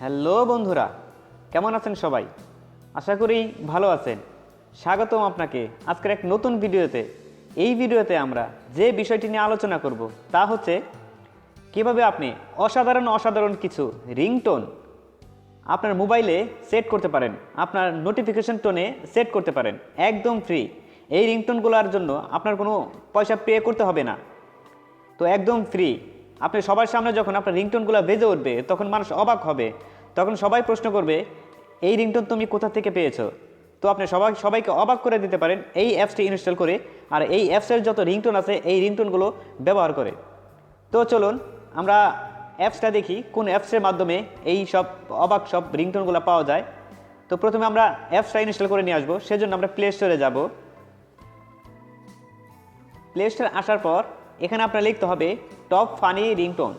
Hello বন্ধুরা, কেমন আছেন সবাই? আশা করি ভালো আছেন। স্বাগতম আপনাকে আজকের এক নতুন ভিডিওতে। এই ভিডিওতে আমরা যে বিষয়টি নিয়ে আলোচনা করব তা হচ্ছে, কীভাবে আপনি অসাধারণ অসাধারণ কিছু রিংটোন আপনার মোবাইলে সেট করতে পারেন, আপনার নোটিফিকেশন টোনে সেট করতে পারেন, একদম ফ্রি। এই রিংটোনগুলোর জন্য আপনার কোনো পয়সা পে করতে হবে না। তো একদম ফ্রি। আপনি সবার সামনে যখন আপনার রিংটোনগুলো বেজে উঠবে, তখন মানুষ অবাক হবে। তখন সবাই প্রশ্ন করবে, এই রিংটোন তুমি কোথা থেকে পেয়েছ? তো আপনি সবাই, সবাইকে অবাক করে দিতে পারেন এই অ্যাপসটি ইনস্টল করে, আর এই অ্যাপসের যত রিংটোন আছে, এই রিংটোনগুলো ব্যবহার করে। তো চলুন, আমরা অ্যাপসটা দেখি, কোন অ্যাপসের মাধ্যমে এই সব অবাক সব রিংটোনগুলো পাওয়া যায়। তো প্রথমে আমরা অ্যাপসটা ইনস্টল করে নিয়ে আসব, সেজন্য আমরা প্লে স্টোরে যাব। প্লে স্টোর আসার পর এখানে আপনার লিখতে হবে টপ ফানি রিংটোন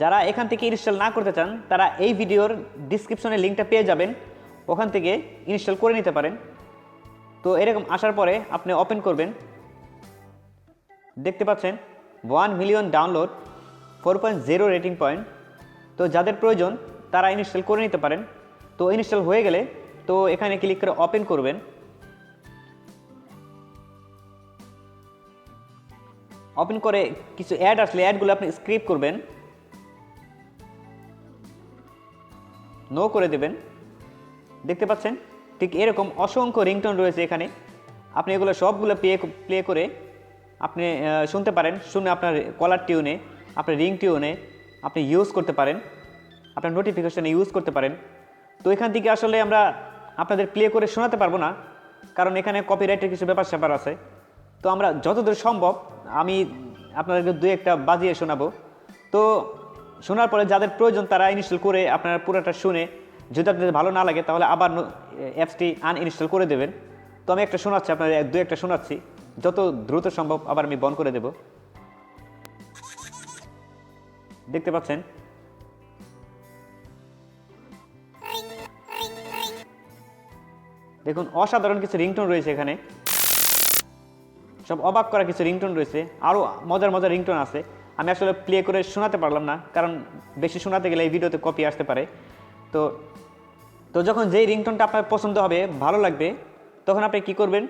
যারা এখান থেকে ইনস্টল না করতে চান, তারা এই ভিডিওর ডিসক্রিপশনে লিঙ্কটা পেয়ে যাবেন। ওখান থেকে ইনস্টল করে নিতে পারেন। তো এরকম আসার পরে আপনি ওপেন করবেন। দেখতে পাচ্ছেন one million download four point zero rating point তো যাদের প্রয়োজন, তারা ইনস্টল করে নিতে পারেন। তো ইনস্টল হয়ে গেলে, তো এখানে ক্লিক করে ওপেন করবেন। ওপেন করে কিছু অ্যাড আসলে অ্যাডগুলো আপনি স্ক্রিপ করবেন। নো করে দেবেন। দেখতে পাচ্ছেন? ঠিক এরকম অসংখ্য রিংটোন রয়েছে এখানে। আপনি এগুলো সবগুলো প্লে প্লে করে আপনি শুনতে পারেন। শুনে আপনার কলার টিউনে আপনার রিং টিউনে আপনি ইউজ করতে পারেন। আপনার নোটিফিকেশানে ইউজ করতে পারেন। তো এখান থেকে আসলে আমরা আপনাদের প্লে করে শোনাতে পারব না। কারণ এখানে কপিরাইটের কিছু ব্যাপার স্যাপার আছে। তো আমরা যতদূর সম্ভব, আমি আপনাদেরকে দু একটা বাজিয়ে শোনাবো। তো শোনার পরে যাদের প্রয়োজন তারা ইনস্টল করে আপনারা পুরোটা শুনে, যদি আপনাদের ভালো না লাগে তাহলে আবার অ্যাপসটি আন আনইনস্টল করে দেবেন। তো আমি একটা শোনাচ্ছি, আপনাদের দু একটা শোনাচ্ছি। যত দ্রুত সম্ভব আবার আমি বন্ধ করে দেব। দেখতে পাচ্ছেন? দেখুন, অসাধারণ কিছু রিংটোন রয়েছে এখানে। সব অবাক করা কিছু রিংটোন রয়েছে। আরও মজার মজার রিংটোন আছে। আমি আসলে প্লে করে শোনাতে পারলাম না, কারণ বেশি শোনাতে গেলে এই ভিডিওতে কপি আসতে পারে। তো তো যখন যেই রিংটোনটা আপনার পছন্দ হবে, ভালো লাগবে, তখন আপনি কি করবেন?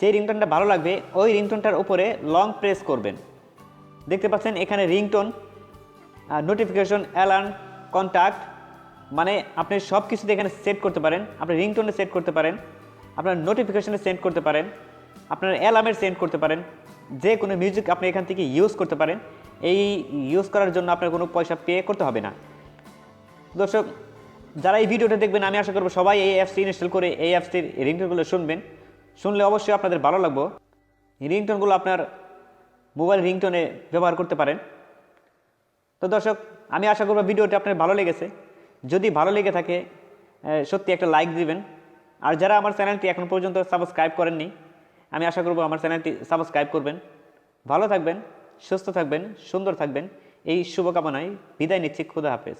যেই রিংটোনটা ভালো লাগবে, ওই রিংটোনটার উপরে লং প্রেস করবেন। দেখতে পাচ্ছেন এখানে রিংটোন নোটিফিকেশন অ্যালার্ম কন্ট্যাক্ট মানে আপনি সব কিছুতে এখানে সেট করতে পারেন। আপনি রিংটোনে সেট করতে পারেন। আপনার নোটিফিকেশনে সেট করতে পারেন। আপনার অ্যালার্মের সেন্ড করতে পারেন। যে কোনো মিউজিক আপনি এখান থেকে ইউজ করতে পারেন। এই ইউজ করার জন্য আপনার কোনো পয়সা পে করতে হবে না। দর্শক, যারা এই ভিডিওটা দেখবেন, আমি আশা করব সবাই এই অ্যাপসটি ইনস্টল করে এই অ্যাপসটির রিংটোনগুলো শুনবেন। শুনলে অবশ্যই আপনাদের ভালো লাগবে। রিংটোনগুলো আপনার মোবাইল রিংটোনে ব্যবহার করতে পারেন। তো দর্শক, আমি আশা করব ভিডিওটি আপনার ভালো লেগেছে। যদি ভালো লেগে থাকে সত্যি একটা লাইক দিবেন। আর যারা আমার চ্যানেলটি এখন পর্যন্ত সাবস্ক্রাইব করেননি আমি আশা করব আমার চ্যানেলটি সাবস্ক্রাইব করবেন। ভালো থাকবেন, সুস্থ থাকবেন, সুন্দর থাকবেন। এই শুভকামনায় বিদায় নিচ্ছি, খুদা হাফেজ।